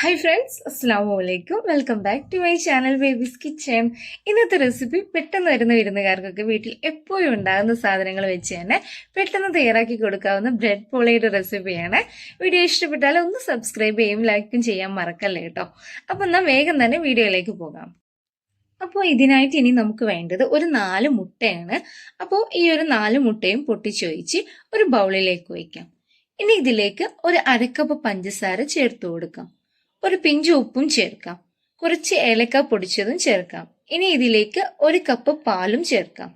Hi friends അസ്സാം വലൈക്കും welcome back to my channel babies kitchen ഇന്നത്തെ റെസിപ്പി പെട്ടെന്ന് വരുന്ന വിരുന്നുകാർക്കൊക്കെ വീട്ടിൽ എപ്പോഴും ഉണ്ടാകുന്ന സാധനങ്ങൾ വെച്ച് തന്നെ പെട്ടെന്ന് തയ്യാറാക്കി കൊടുക്കാവുന്ന ബ്രെഡ് പോളയുടെ റെസിപ്പിയാണ് വീഡിയോ ഇഷ്ടപ്പെട്ടാൽ ഒന്ന് സബ്സ്ക്രൈബ് ചെയ്യും ലൈക്കും ചെയ്യാൻ മറക്കല്ലേ കേട്ടോ. അപ്പം എന്നാൽ വേഗം തന്നെ വീഡിയോയിലേക്ക് പോകാം. അപ്പോൾ ഇതിനായിട്ട് ഇനി നമുക്ക് വേണ്ടത് ഒരു നാല് മുട്ടയാണ്. അപ്പോൾ ഈ ഒരു നാല് മുട്ടയും പൊട്ടിച്ചൊഴിച്ച് ഒരു ബൗളിലേക്ക് വയ്ക്കാം. ഇനി ഇതിലേക്ക് ഒരു അരക്കപ്പ് പഞ്ചസാര ചേർത്ത് കൊടുക്കാം. ഒരു പിഞ്ച് ഉപ്പും ചേർക്കാം. കുറച്ച് ഏലക്ക പൊടിച്ചതും ചേർക്കാം. ഇനി ഇതിലേക്ക് ഒരു കപ്പ് പാലും ചേർക്കാം.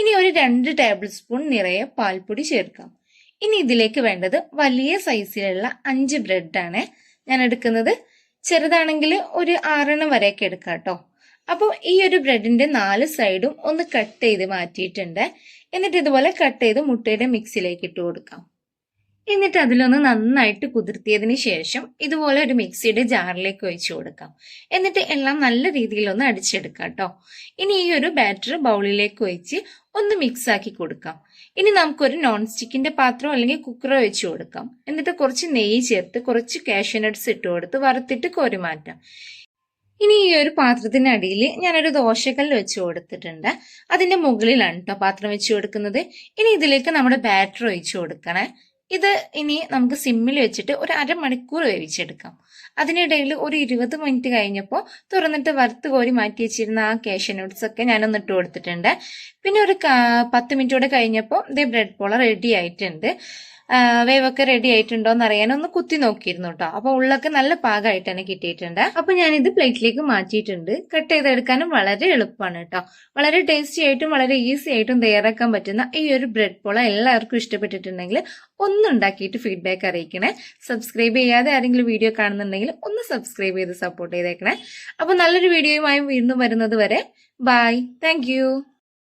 ഇനി ഒരു രണ്ട് ടേബിൾ സ്പൂൺ നിറയെ പാൽപ്പൊടി ചേർക്കാം. ഇനി ഇതിലേക്ക് വേണ്ടത് വലിയ സൈസിലുള്ള അഞ്ച് ബ്രെഡാണ് ഞാൻ എടുക്കുന്നത്. ചെറുതാണെങ്കിൽ ഒരു ആറെണ്ണം വരെയൊക്കെ എടുക്കാം കേട്ടോ. അപ്പോൾ ഈ ഒരു ബ്രെഡിന്റെ നാല് സൈഡും ഒന്ന് കട്ട് ചെയ്ത് മാറ്റിയിട്ടുണ്ട്. എന്നിട്ട് ഇതുപോലെ കട്ട് ചെയ്ത് മുട്ടയുടെ മിക്സിലേക്ക് ഇട്ട് കൊടുക്കാം. എന്നിട്ട് അതിലൊന്ന് നന്നായിട്ട് കുതിർത്തിയതിന് ശേഷം ഇതുപോലെ ഒരു മിക്സിയുടെ ജാറിലേക്ക് ഒഴിച്ചു കൊടുക്കാം. എന്നിട്ട് എല്ലാം നല്ല രീതിയിൽ ഒന്ന് അടിച്ചെടുക്കാം കേട്ടോ. ഇനി ഈ ഒരു ബാറ്റർ ബൗളിലേക്ക് ഒഴിച്ച് ഒന്ന് മിക്സ് ആക്കി കൊടുക്കാം. ഇനി നമുക്കൊരു നോൺ സ്റ്റിക്കിന്റെ പാത്രം അല്ലെങ്കിൽ കുക്കറോ വെച്ച് കൊടുക്കാം. എന്നിട്ട് കുറച്ച് നെയ്യ് ചേർത്ത് കുറച്ച് കാഷ്യൂ നട്ട്സ് ഇട്ട് കൊടുത്ത് വറുത്തിട്ട് കോരി മാറ്റാം. ഇനി ഈ ഒരു പാത്രത്തിന്റെ അടിയിൽ ഞാനൊരു ദോശക്കല്ല് വെച്ച് കൊടുത്തിട്ടുണ്ട്. അതിന്റെ മുകളിലാണ് കേട്ടോ പാത്രം വെച്ച് കൊടുക്കുന്നത്. ഇനി ഇതിലേക്ക് നമ്മുടെ ബാറ്റർ ഒഴിച്ചു കൊടുക്കണേ. ഇത് ഇനി നമുക്ക് സിമ്മിൽ വെച്ചിട്ട് ഒരു അരമണിക്കൂർ വേവിച്ചെടുക്കാം. അതിനിടയിൽ ഒരു ഇരുപത് മിനിറ്റ് കഴിഞ്ഞപ്പോൾ തുറന്നിട്ട് വറുത്ത് കോരി മാറ്റി വെച്ചിരുന്ന ആ കാഷ്യൂ നട്ട്സ് ഞാനൊന്ന് ഇട്ട് കൊടുത്തിട്ടുണ്ട്. പിന്നെ ഒരു പത്ത് മിനിറ്റോടെ കഴിഞ്ഞപ്പോൾ ഇത് ബ്രെഡ് പോള റെഡി ആയിട്ടുണ്ട്. വേവൊക്കെ റെഡി ആയിട്ടുണ്ടോ എന്ന് അറിയാൻ ഒന്ന് കുത്തി നോക്കിയിരുന്നു കേട്ടോ അപ്പൊ ഉള്ളൊക്കെ നല്ല പാകമായിട്ട് തന്നെ കിട്ടിയിട്ടുണ്ട്. അപ്പൊ ഞാനിത് പ്ലേറ്റിലേക്ക് മാറ്റിയിട്ടുണ്ട്. കട്ട് ചെയ്തെടുക്കാനും വളരെ എളുപ്പമാണ് കേട്ടോ വളരെ ടേസ്റ്റി ആയിട്ടും വളരെ ഈസി ആയിട്ടും തയ്യാറാക്കാൻ പറ്റുന്ന ഈ ഒരു ബ്രെഡ് പോള എല്ലാവർക്കും ഇഷ്ടപ്പെട്ടിട്ടുണ്ടെങ്കിൽ ഒന്നുണ്ടാക്കിയിട്ട് ഫീഡ്ബാക്ക് അറിയിക്കണേ. സബ്സ്ക്രൈബ് ചെയ്യാതെ ആരെങ്കിലും വീഡിയോ കാണുന്നുണ്ടെങ്കിൽ ഒന്ന് സബ്സ്ക്രൈബ് ചെയ്ത് സപ്പോർട്ട് ചെയ്തേക്കണേ. അപ്പൊ നല്ലൊരു വീഡിയോയുമായി വീണ്ടും വരുന്നത് വരെ. Bye thank